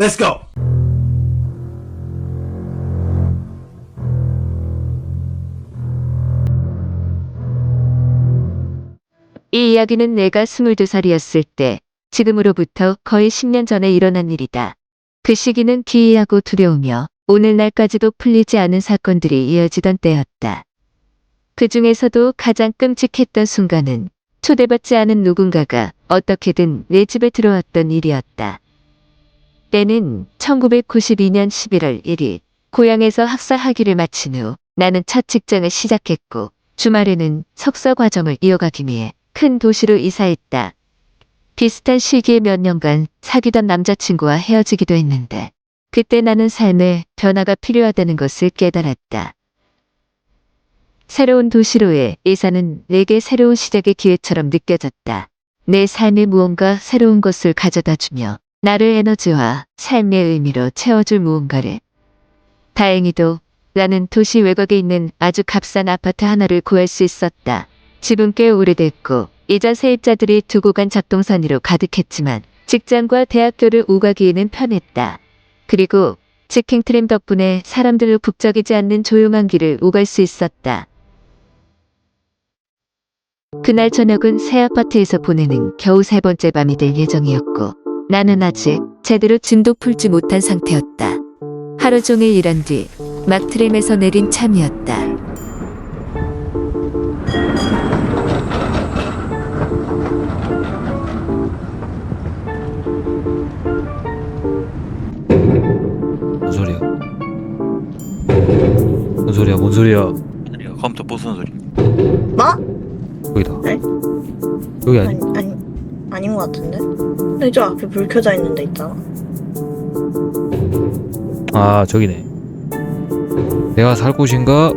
Let's go. 이 이야기는 내가 22살이었을 때, 지금으로부터 거의 10년 전에 일어난 일이다. 그 시기는 기이하고 두려우며 오늘날까지도 풀리지 않은 사건들이 이어지던 때였다. 그 중에서도 가장 끔찍했던 순간은 초대받지 않은 누군가가 어떻게든 내 집에 들어왔던 일이었다. 때는 1992년 11월 1일, 고향에서 학사 학위를 마친 후 나는 첫 직장을 시작했고, 주말에는 석사 과정을 이어가기 위해 큰 도시로 이사했다. 비슷한 시기에 몇 년간 사귀던 남자친구와 헤어지기도 했는데, 그때 나는 삶에 변화가 필요하다는 것을 깨달았다. 새로운 도시로의 이사는 내게 새로운 시작의 기회처럼 느껴졌다. 내 삶에 무언가 새로운 것을 가져다 주며 나를 에너지와 삶의 의미로 채워줄 무언가를. 다행히도 나는 도시 외곽에 있는 아주 값싼 아파트 하나를 구할 수 있었다. 집은 꽤 오래됐고 이전 세입자들이 두고 간 잡동사니로 가득했지만 직장과 대학교를 오가기에는 편했다. 그리고 직행 트램 덕분에 사람들로 북적이지 않는 조용한 길을 오갈 수 있었다. 그날 저녁은 새 아파트에서 보내는 겨우 세 번째 밤이 될 예정이었고 나는 아직 제대로 진도 풀지 못한 상태였다. 하루 종일 일한 뒤 막 트램에서 내린 참이었다. 뭔 소리야? 뭔 소리야? 뭔 소리야? 컴퓨터 부수는 소리 뭐? 여기다. 네? 여기 아니, 아니? 아니, 아닌 것 같은데? 근데 저 앞에 불 켜져 있는 데 있잖아. 아 저기네. 내가 살 곳인가?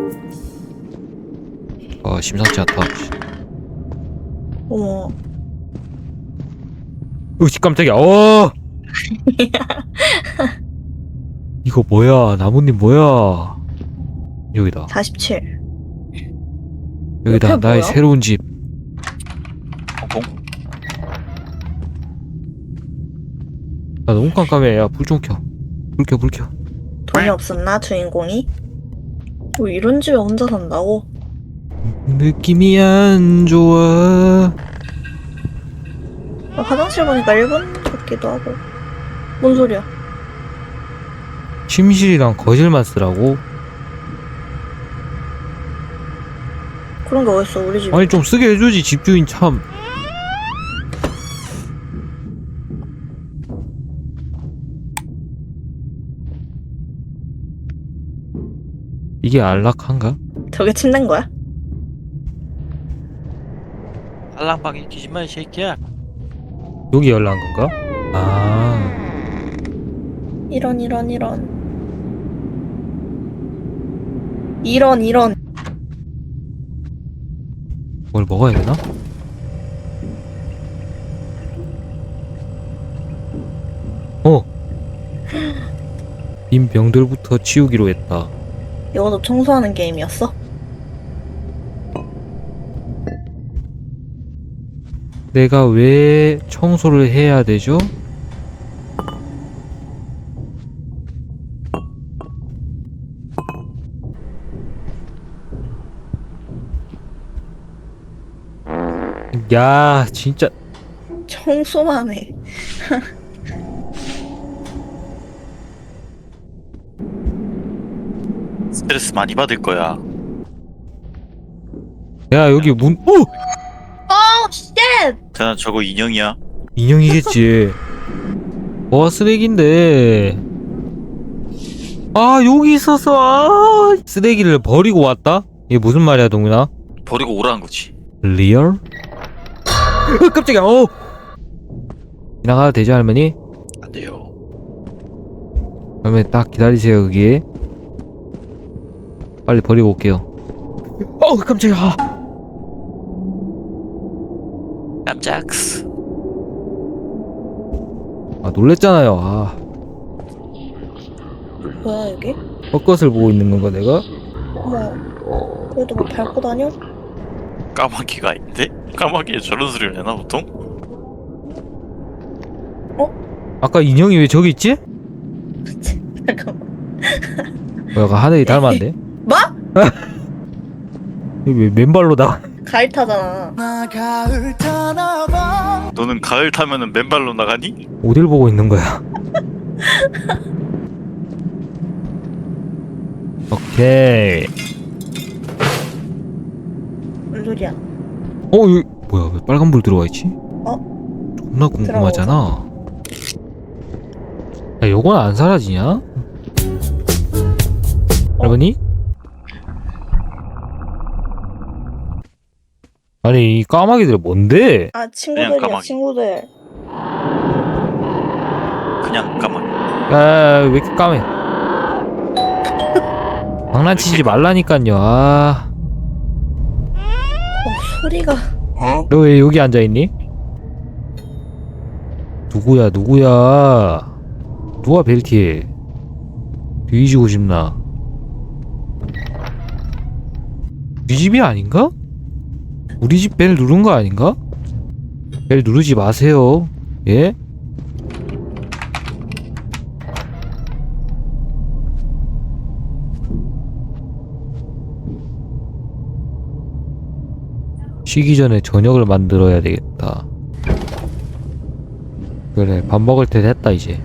아 심상치 않다. 어머, 으씨 깜짝이야. 어! 이거 뭐야? 나뭇잎 뭐야? 여기다. 47. 여기다 옆에 나의 뭐야? 새로운 집. 나 너무 깜깜해. 야 불 좀 켜. 불 켜, 불 켜. 돈이 없었나, 주인공이? 뭐 이런 집에 혼자 산다고? 느낌이 안 좋아. 아, 화장실 보니까 1분 같기도 하고. 뭔 소리야? 침실이랑 거실만 쓰라고? 그런 게 어딨어, 우리 집에. 아니 좀 쓰게 해주지 집주인 참. 이게 안락한가? 저게 침대인 거야? 알랑방에 기지마 이 새끼야 여기 열난 건가? 아 이런, 이런, 이런. 이런, 이런. 뭘 먹어야 되나? 어! 빈 병들부터 치우기로 했다. 이것도 청소하는 게임이었어? 내가 왜 청소를 해야 되죠? 야, 진짜 청소만 해. 스트레스 많이 받을 거야 야, 여기 문 오! 어, 쉣! 쟤는 저거 인형이야 인형이겠지. 와, 쓰레기인데. 아, 여기 있었어. 아, 쓰레기를 버리고 왔다? 이게 무슨 말이야, 동민아? 버리고 오라는 거지 리얼? 으, 깜짝이야. 어. 지나가도 되죠, 할머니? 안 돼요 그러면 딱 기다리세요, 여기. 빨리 버리고 올게요. 어, 깜짝이야. 깜짝스 아, 놀랬잖아요. 아, 뭐야, 여기? 헛것을 보고 있는 건가, 내가? 어머, 그래도 뭐 밟고 다녀? 까마귀가 있는데? 까마귀에 저런 소리를 내나 보통? 아까 인형이 왜 저기 있지? 잠깐만. 어, 약간 하늘이 닮았는데? 뭐? 왜 맨발로 나? 가을 타잖아. 너는 가을 타면은 맨발로 나가니? 어딜 보고 있는 거야? 오케이. 뭔 소리야? 어, 여기 뭐야? 왜 빨간 불 들어와 있지? 어? 존나 궁금하잖아. 야, 요건 안 사라지냐? 할머니? 아니, 이 까마귀들 뭔데? 아 친구들이야 까마귀. 친구들. 그냥 까만. 야, 왜 이렇게 까매? 장난치지 말라니깐요. 아, 어 소리가. 너 왜 여기 앉아 있니? 누구야, 누구야? 누가 벨티에 뒤지고 싶나? 우리 집이 아닌가? 우리 집 벨 누른 거 아닌가? 벨 누르지 마세요. 예? 쉬기 전에 저녁을 만들어야 되겠다. 그래, 밥 먹을 때 됐다, 이제.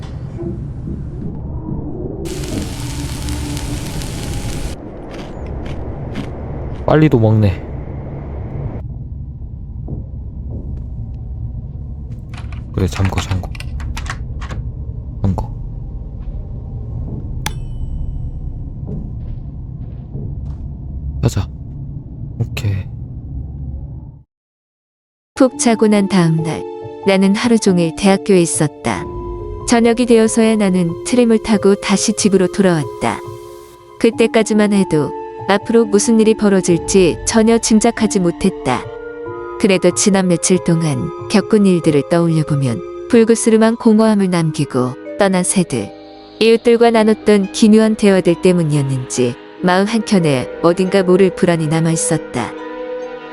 빨리도 먹네. 그래, 잠궈, 잠궈. 잠궈. 가자. 오케이. 푹 자고 난 다음 날 나는 하루 종일 대학교에 있었다. 저녁이 되어서야 나는 트램을 타고 다시 집으로 돌아왔다. 그때까지만 해도 앞으로 무슨 일이 벌어질지 전혀 짐작하지 못했다. 그래도 지난 며칠 동안 겪은 일들을 떠올려 보면 불그스름한 공허함을 남기고 떠난 새들, 이웃들과 나눴던 기묘한 대화들 때문이었는지 마음 한켠에 어딘가 모를 불안이 남아 있었다.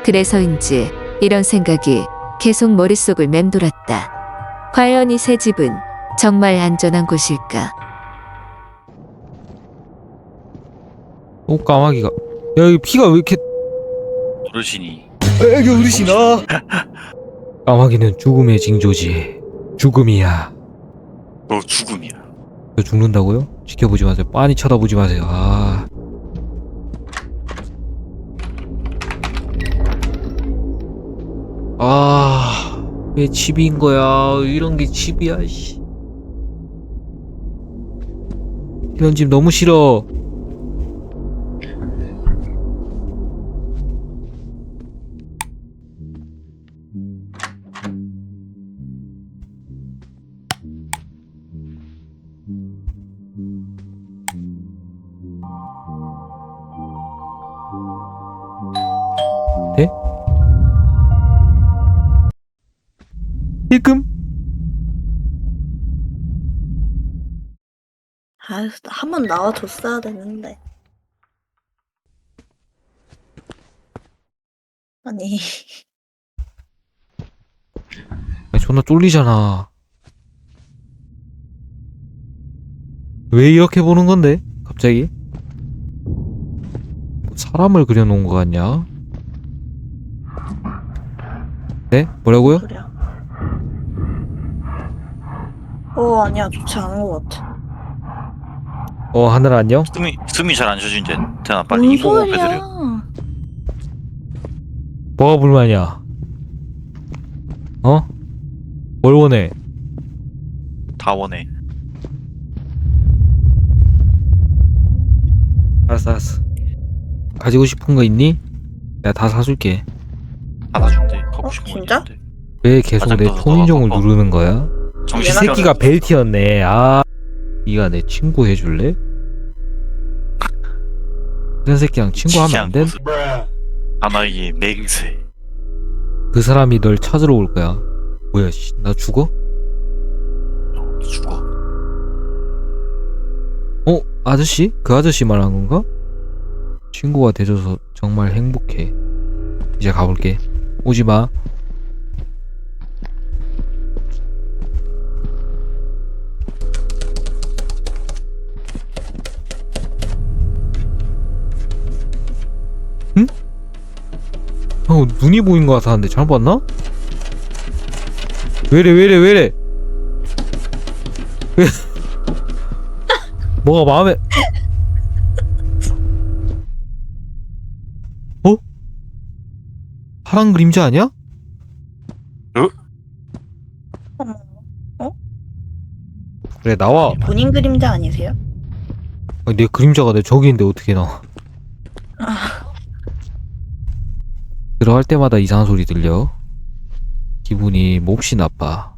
그래서인지 이런 생각이 계속 머릿속을 맴돌았다. 과연 이 새 집은 정말 안전한 곳일까? 오 까마귀가 야 여기 피가 왜 이렇게 어르신이 여기 어르신아 까마귀는 죽음의 징조지 죽음이야 너 죽음이야. 저 죽는다고요? 지켜보지 마세요 빤히 쳐다보지 마세요 아 아, 왜 집인 거야? 이런 게 집이야, 씨. 이런 집 너무 싫어. 힐끔? 아유 한번 나와줬어야 되는데. 아니 아, 존나 쫄리잖아. 왜 이렇게 보는 건데? 갑자기? 뭐 사람을 그려놓은 거 같냐? 네? 뭐라고요? 소리야. 어 아니야 좋지 않은 것 같아. 어, 하늘 안녕? 숨이 숨이 잘 안 쉬어진 이제 태나 빨리 소리야? 해드려. 뭐가 불만이야? 어? 뭘 원해? 다 원해. 알았어, 알았어. 가지고 싶은 거 있니? 내가 다 사줄게. 받아준대. 갖고 어, 싶은 거 진짜? 있는데. 왜 계속 내 초인종을 더. 누르는 거야? 이 정신 얘나- 새끼가 벨트였네. 아, 이가 내 친구 해줄래? 그런 새끼랑 친구하면 안 돼? 하나의 맹세. 그 사람이 널 찾으러 올 거야. 뭐야, 씨, 나 죽어? 어, 죽어. 어, 아저씨? 그 아저씨 말한 건가? 친구가 돼줘서 정말 행복해. 이제 가볼게. 오지 마. 형 눈이 보인 것 같았는데 잘못 봤나? 왜래 왜래 왜래 왜 뭐가 마음에 어? 파란 그림자 아니야? 어머. 그래 나와 본인 그림자 아니세요? 아니, 내 그림자가 내 저기 있는데 어떻게 나와 들어갈 때마다 이상한 소리 들려 기분이 몹시 나빠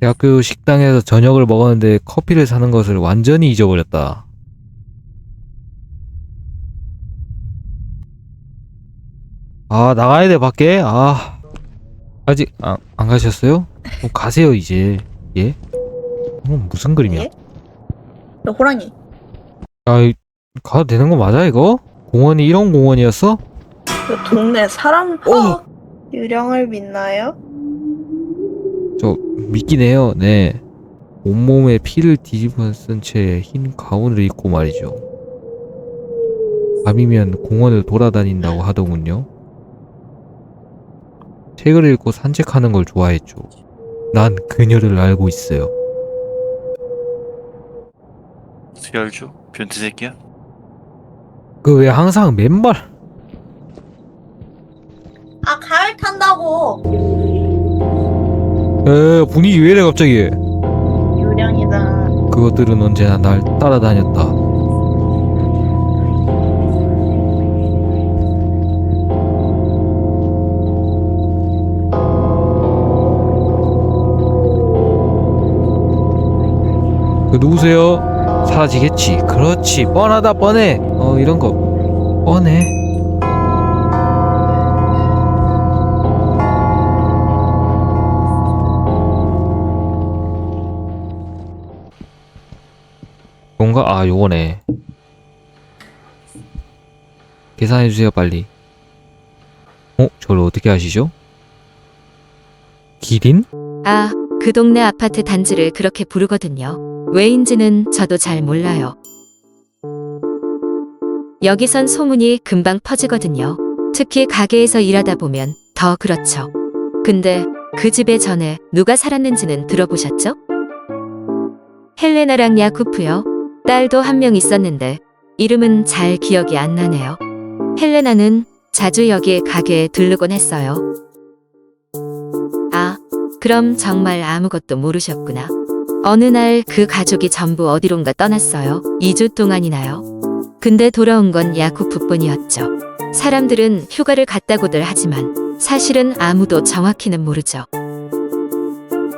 대학교 식당에서 저녁을 먹었는데 커피를 사는 것을 완전히 잊어버렸다 아 나가야 돼 밖에 아 아직 안, 안 가셨어요? 그럼 가세요 이제 예? 어, 무슨 그림이야 예? 저 호랑이. 아, 이- 가도 되는 거 맞아, 이거? 공원이 이런 공원이었어? 그 동네 사람. 어! 유령을 믿나요? 저, 믿긴 해요, 네. 온몸에 피를 뒤집어 쓴 채 흰 가운을 입고 말이죠. 밤이면 공원을 돌아다닌다고 하더군요. 책을 읽고 산책하는 걸 좋아했죠. 난 그녀를 알고 있어요. 수혈주? 변태 새끼야? 그 왜 항상 맨발, 아, 가을 탄다고! 에, 분위기 왜 이래 갑자기? 유령이다. 그것들은 언제나 날 따라다녔다. 그 누구세요? 사라지겠지. 그렇지. 뻔하다 뻔해. 어 이런 거 뻔해. 뭔가 아 요거네. 계산해 주세요 빨리. 어 저를 어떻게 아시죠? 기린? 아, 그 동네 아파트 단지를 그렇게 부르거든요. 왜인지는 저도 잘 몰라요. 여기선 소문이 금방 퍼지거든요. 특히 가게에서 일하다 보면 더 그렇죠. 근데 그 집에 전에 누가 살았는지는 들어보셨죠? 헬레나랑 야쿠프요. 딸도 한 명 있었는데 이름은 잘 기억이 안 나네요. 헬레나는 자주 여기 가게에 들르곤 했어요. 아, 그럼 정말 아무것도 모르셨구나. 어느 날 그 가족이 전부 어디론가 떠났어요. 2주 동안이나요. 근데 돌아온 건 야쿠프뿐이었죠. 사람들은 휴가를 갔다고들 하지만 사실은 아무도 정확히는 모르죠.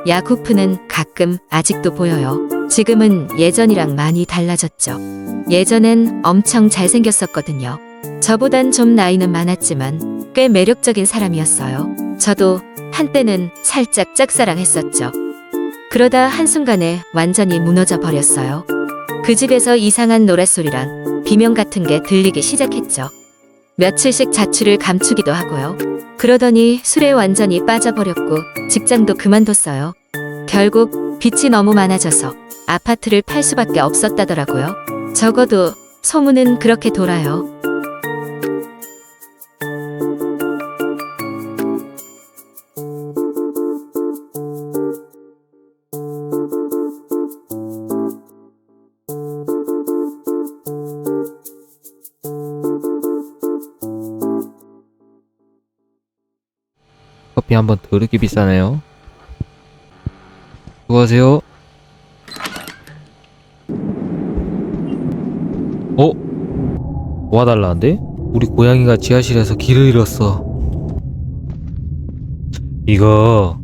야쿠프는 가끔 아직도 보여요. 지금은 예전이랑 많이 달라졌죠. 예전엔 엄청 잘생겼었거든요. 저보단 좀 나이는 많았지만 꽤 매력적인 사람이었어요. 저도 한때는 살짝 짝사랑했었죠. 그러다 한순간에 완전히 무너져 버렸어요. 그 집에서 이상한 노랫소리랑 비명 같은 게 들리기 시작했죠. 며칠씩 자취를 감추기도 하고요. 그러더니 술에 완전히 빠져버렸고 직장도 그만뒀어요. 결국 빚이 너무 많아져서 아파트를 팔 수밖에 없었다더라고요. 적어도 소문은 그렇게 돌아요. 커피 한번 더럽게 비싸네요. 수고하세요. 어? 와달라는데? 우리 고양이가 지하실에서 길을 잃었어. 이거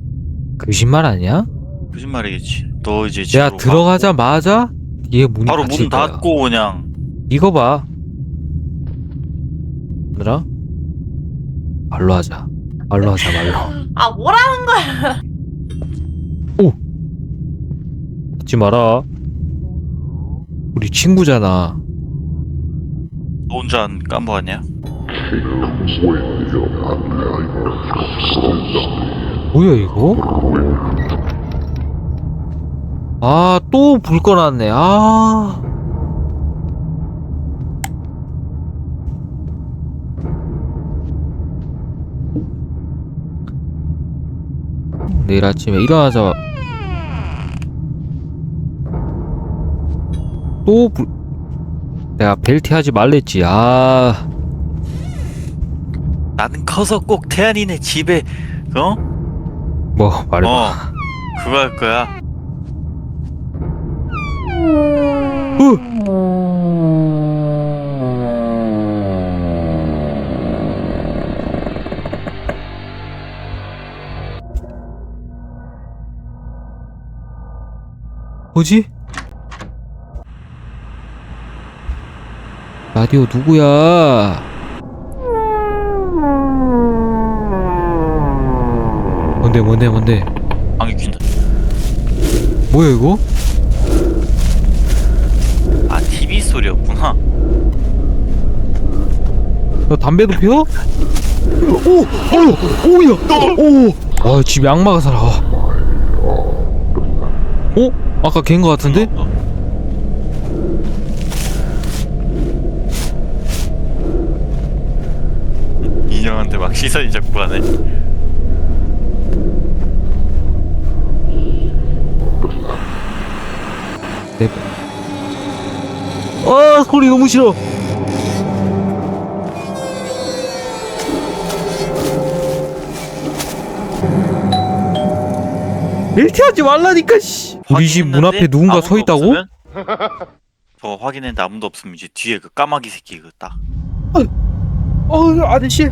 거짓말 아니야? 거짓말이겠지. 너 이제 내가 들어가자마자 뒤에 문이 가. 바로 닫힐 문 거야. 닫고 그냥 이거 봐. 얘들아 말로 하자. 말로 하자 말로. 아, 뭐라는 거야? 하지 마라. 우리 친구잖아. 너 혼자 안 깜부하냐? 뭐야 이거? 아 또 불 꺼놨네. 아 내일 아침에 일어나자 또 불... 내가 벨트 하지 말랬지. 아. 나는 커서 꼭 태안이네 집에. 어? 뭐 말해봐. 어 그거 할 거야 뭐지? 라디오 누구야? 뭔데 뭔데 뭔데 방귀 낀다 뭐야 이거? 아 TV 소리였구나 너 담배도 피워? 오! 오! 오야! 오! 와, 집 악마가 살아. 어? 아까 것 같은데? 인형한테 막 시선이 자꾸 가네 네. 아, 소리 너무 싫어. 멜티하지 말라니까 씨. 우리 집 문 앞에 확인했는데 누군가 아무도 서 있다고? 없으면? 저 확인했는데 아무도 없으면 이제 뒤에 그 까마귀 새끼 그딱 어, 아저씨.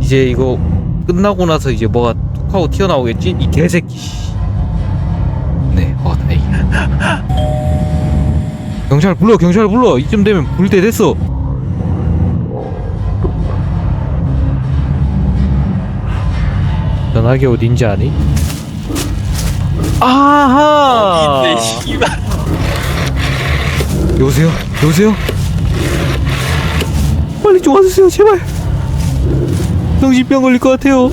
이제 이거 끝나고 나서 이제 뭐가 툭 하고 튀어나오겠지? 이 개새끼. 씨. 네, 어, 다행이야. 경찰 불러, 경찰 불러. 이쯤 되면 불 때 됐어. 전화기 어딘지 아니? 아하! 어디인데 씨발. 여보세요? 여보세요? 빨리 좀 와주세요 제발. 정신병 걸릴 것 같아요.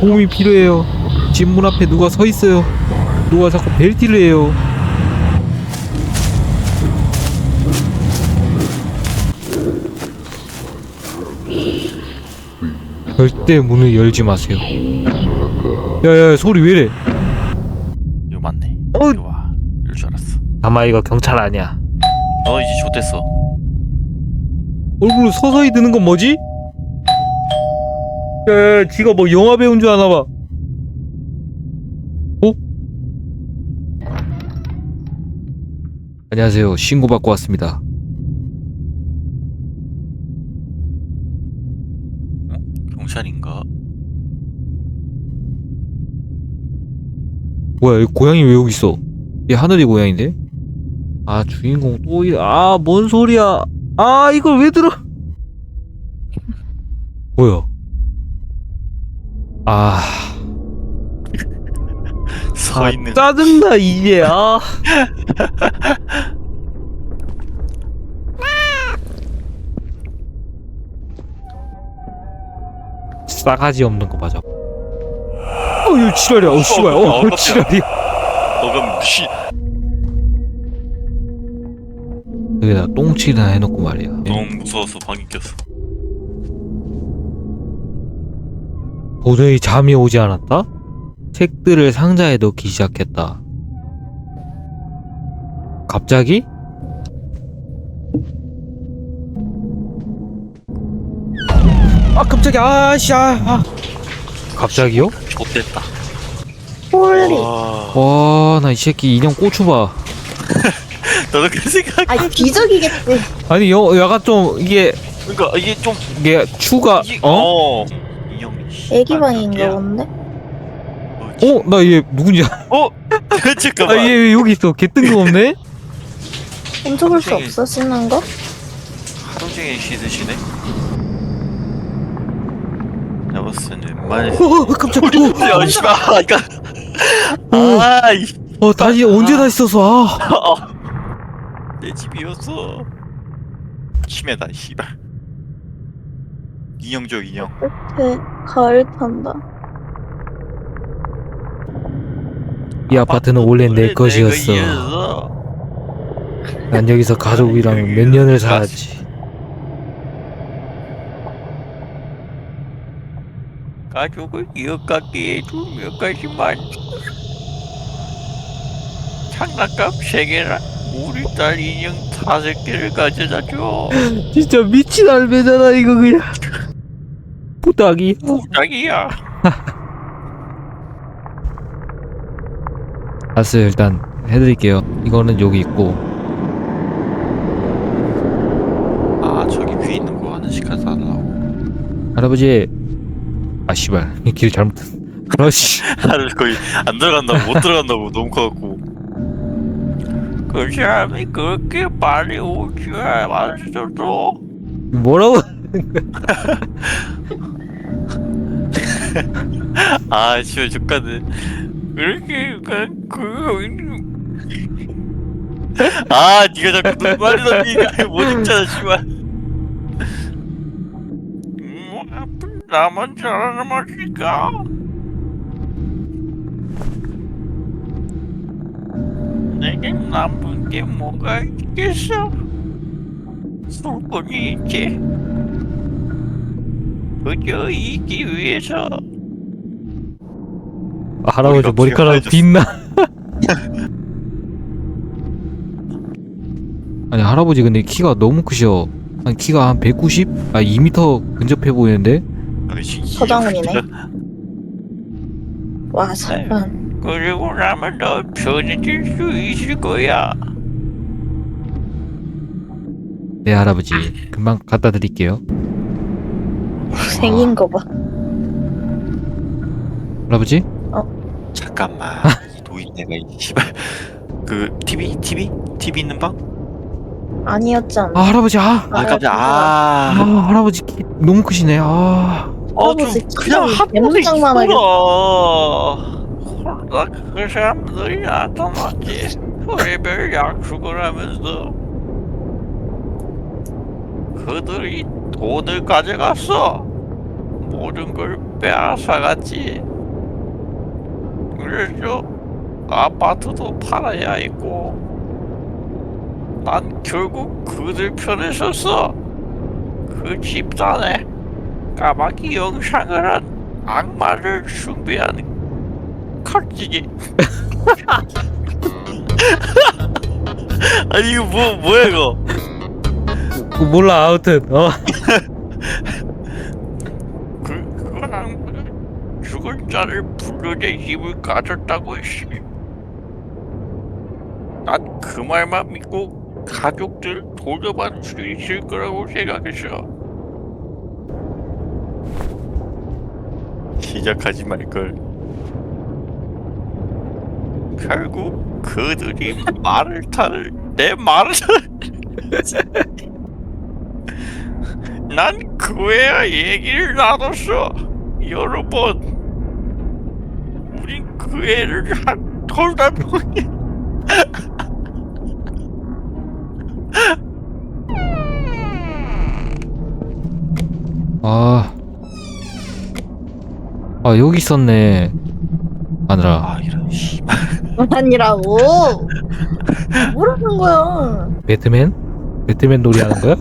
도움이 필요해요. 집 문 앞에 누가 서 있어요. 누가 자꾸 벨티를 해요. 절대 문을 열지 마세요. 야야 소리 왜 이래 이거 맞네 어? 이리 와 이럴 줄 알았어 아마 이거 경찰 아니야 너 이제 좆됐어 얼굴로 서서히 드는 건 뭐지? 야, 야, 지가 뭐 영화 배우인 줄 아나 봐. 어? 안녕하세요. 신고 받고 왔습니다. 경찰인가? 뭐야, 이 고양이 왜 여기 있어? 얘 하늘이 고양인데? 아, 주인공 또 이, 아, 뭔 소리야? 아, 이걸 왜 들어? 뭐야? 아, 서 아 있는 짜증나 이제. 아. 싸가지 없는 거 맞아. 어, 이거 지랄이야. 어, 씨발. 어, 어. 지랄이야. 너가 씨 여기다 똥칠이나 해놓고 말이야. 너무 무서워서 방귀 꼈어 도저히 잠이 오지 않았다? 책들을 상자에 넣기 시작했다. 갑자기? 아 깜짝이야 아씨 아, 아. 갑자기요? 좆됐다 홀리. 와 와 나 이 새끼 인형 고추 봐 너도 그 생각 아 기적이겠지. 아니 여, 약간 좀 이게 그러니까 이게 좀 이게 추가 이게 어? 어? 인형 애기 방인가 본데. 어? 나 얘 누군지 아, 어? 잠깐만 얘왜 여기 있어 개 뜬금없네? 훔쳐볼 수 갑자기. 없어 씻는 거? 하루 종일 내가 봤을 때는 웬만해 어, 어 깜짝 어, 야 씨발 그니까 어, 아이 어 다시 언제 다시 써서 아 내 집이었어 심해다 씨발 인형 줘 인형 끝에 가을 탄다. 이 아파트는 원래 내 것이었어. 난 여기서 가족이랑 몇 년을 살았지. 가족을 이어받게 해줄 몇 가지만 장난감 세 개랑 우리 딸 인형 다섯 개를 가져다 줘. 진짜 미친 알배잖아 이거 그냥 부탁이 자기야. 알았어요 일단 해드릴게요 이거는 여기 있고 아 저기 위에 있는 거 하나씩 가져달라고. 할아버지 아 씨발 길 잘못 그렇지 하늘 거의 안 들어간다고 못 들어간다고 너무 커갖고. 그 사람이 그렇게 빨리 오지 않았어도 뭐라고 아 씨발 족가네 그렇게 그냥 그 아, 니가 자꾸 눈 빨리 넘기니까 못 읽잖아, 씨발. 음, 나만 잘하는 맛일까? 내겐 남은 게 뭐가 있겠어? 술꾼이 있지. 그저 이기 위해서 아, 할아버지 머리가 머리카락. 빛나 아니 할아버지 근데 키가 너무 크셔 한 키가 한 190? 아 2m 근접해 보이는데 서장훈이네. 와 설마 그리고 나면 더 편해질 수 있을 거야. 네 할아버지 금방 갖다 드릴게요 생긴 거 봐. 할아버지? 잠깐만 이 노인네가 이 씨발 그 TV TV TV 있는 방? 아니었잖아. 아 할아버지 아, 아 깜짝 아 아. 할아버지 키 너무 크시네 아 어 좀 할아버지 그냥 키가 한 번에. 있어라. 나 그 사람들이 나타났지. 별의별 약속을 하면서 그들이 돈을 가져갔어. 모든 걸 빼앗아갔지. 그래서 아파트도 팔아야 했고 난 결국 그들 편에 섰어. 그 집단에 까마귀 영상을 한 악마를 숭배하는 칼찌기 아니 이거 뭐 뭐야 이거? 그 몰라 아무튼 어. 그 그건 악마가 죽은 자를 불러내 힘을 가졌다고 했지 난그 말만 믿고 가족들 돌려받을 수 있을 거라고 생각했어. 시작하지 말걸 결국 그들이 말을 타를 내 말을 난 그애와 얘기를 나눴어 여러 번 우린 그 애를 한 돌다 보니 아. 아, 여기 있었네. 마누라. 아 이런 씨 발 아니라고. 뭐라는 거야? 배트맨? 배트맨 놀이 하는 거야?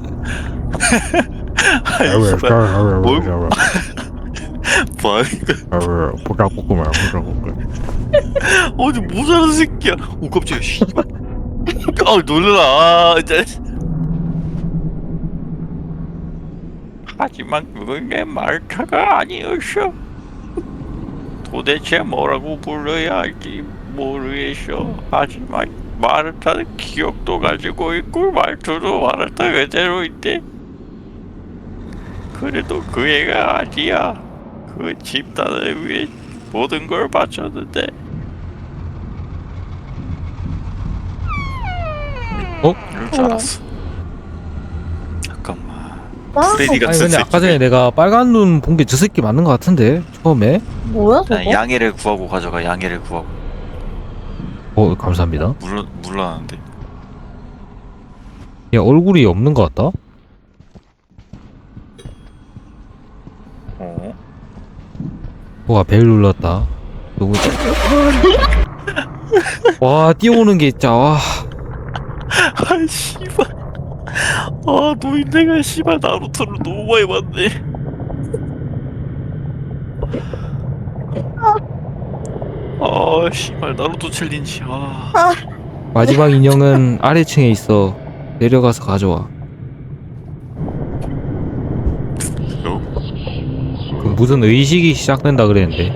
뭐 거야 보자꾸꾸만, 보자꾸꾸. 어디 모자란 새끼야 오 깜짝이야 씨발 아 놀래라 아 진짜 하지만 그건 내 말타가 아니었어 도대체 뭐라고 불러야 할지 모르겠어. 하지만 마르타는 기억도 가지고 있고 말투도 마르타 그대로 있대. 그래도 그 애가 아니야. 그 집단을 위해 모든 걸 바쳤는데. 어? 이럴 줄 알았어. 잠깐만. 아, 프레디 아니, 같은 근데 아까 전에 내가 빨간 눈 본 게 저 새끼 맞는 것 같은데, 처음에? 뭐야 저거? 난 양해를 구하고 가져가. 양해를 구하고 어, 감사합니다. 물론 물러나는데 얘 얼굴이 없는 것 같다? 어? 뭐가 벨 눌렀다. 누구지? 와, 뛰어오는 게 진짜, 와. 아 씨발 아 노인네가 씨발 나루토를 너무 많이 봤네 아 씨발 나루토 챌린지 아 마지막 인형은 아래층에 있어. 내려가서 가져와. 어? 그 무슨 의식이 시작된다 그랬는데.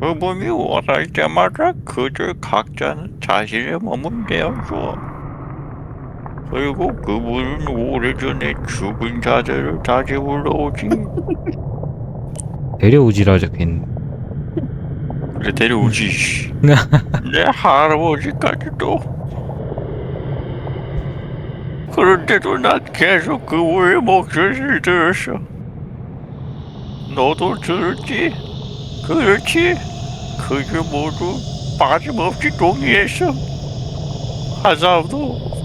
그분이 원할 때마다 그저 각자는 자신의 몸을 내어줘. 그리고 그분은 오래전에 죽은 자들을 다시 불러오지. 데려오지라 적혀있는. 그래 데려오지. 씨. 내 할아버지까지도. 그런데도 난 계속 그분의 목소리를 들었어. 너도 들었지? 그렇지? 그게 모두 빠짐없이 동의했어. 한 사람도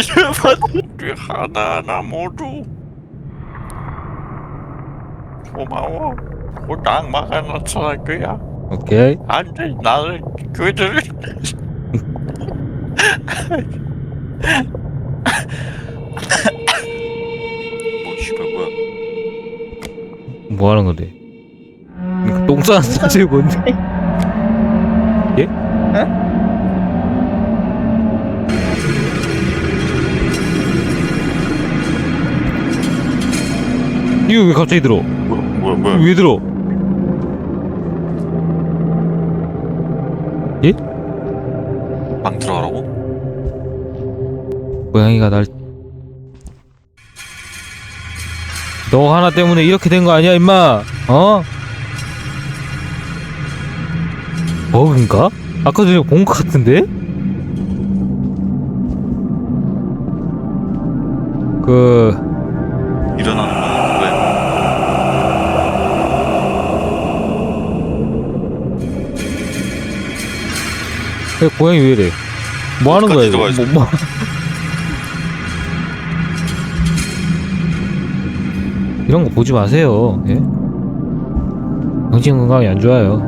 아시아파들 하나하나 모두 고마워. 곧 악마가 나타날 거야. 오케이. 안돼 나는 그들을 뭐 씨발 뭐야 뭐 하는 건데? 똥 싸는 사실 뭔데? 예? 이거 왜 갑자기 들어? 뭐야 뭐야 뭐야 왜 들어? 방 들어가라고? 고양이가 날. 너 하나 때문에 이렇게 된 거 아니야, 임마? 어? 버그인가? 아까 전에 본 것 같은데? 그, 야, 고양이 왜 이래? 뭐 하는 거야, 이거? 뭐, 뭐. 이런 거 보지 마세요, 예? 정신 건강이 안 좋아요.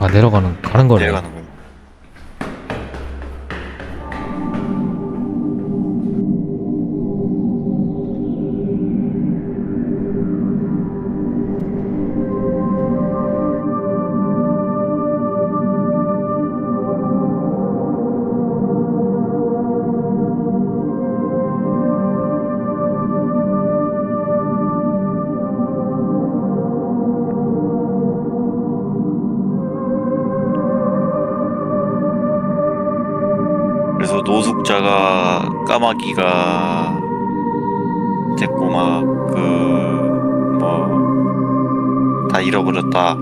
아, 내려가는, 가는 거네. 내려가는 거 까마귀가 됐고 막 그 뭐 다 잃어버렸다.